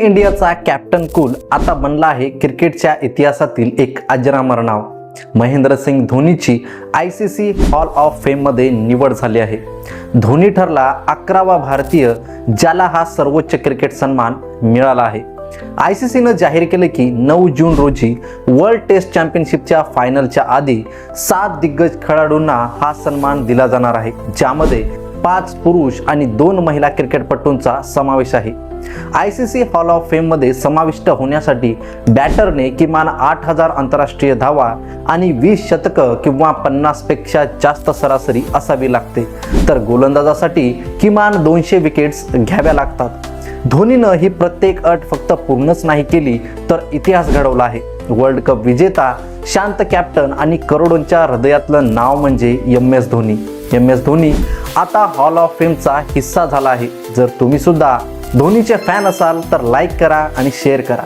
इंडियाचा captain cool आता बनला आहे क्रिकेटच्या इतिहासातील एक अजरामर नाव. महेंद्रसिंग धोनीची I C C hall of फेममध्ये निवड झाली आहे. धोनी ठरला अकरावा भारतीय ज्याला हा सर्वोच्च क्रिकेट सन्मान मिळाला आहे. आय सी सीनं जाहीर केले की नऊ जून रोजी वर्ल्ड टेस्ट चॅम्पियनशिपच्या फायनलच्या आधी सात दिग्गज खेळाडूंना हा सन्मान दिला जाणार आहे ज्यामध्ये पाच पुरुष आणि दोन महिला क्रिकेटपटूंचा समावेश आहे. I C C hall of फेममध्ये समाविष्ट होण्यासाठी बॅटरने किमान आठ हजार आंतरराष्ट्रीय धावा आणि वीस शतकं किंवा पन्नासपेक्षा जास्त सरासरी असावी लागते. तर गोलंदाजासाठी किमान दोनशे विकेट्स घ्याव्या लागतात. धोनीनं ही प्रत्येक अट फक्त पूर्णच नाही केली तर इतिहास घडवला आहे. वर्ल्ड कप विजेता शांत कॅप्टन आणि करोडोंच्या हृदयातलं नाव म्हणजे M S Dhoni. M S Dhoni आता हॉल ऑफ फेमचा हिस्सा झाला आहे. जर तुम्ही सुद्धा धोनीचे फॅन असाल तर लाईक करा आणि शेअर करा.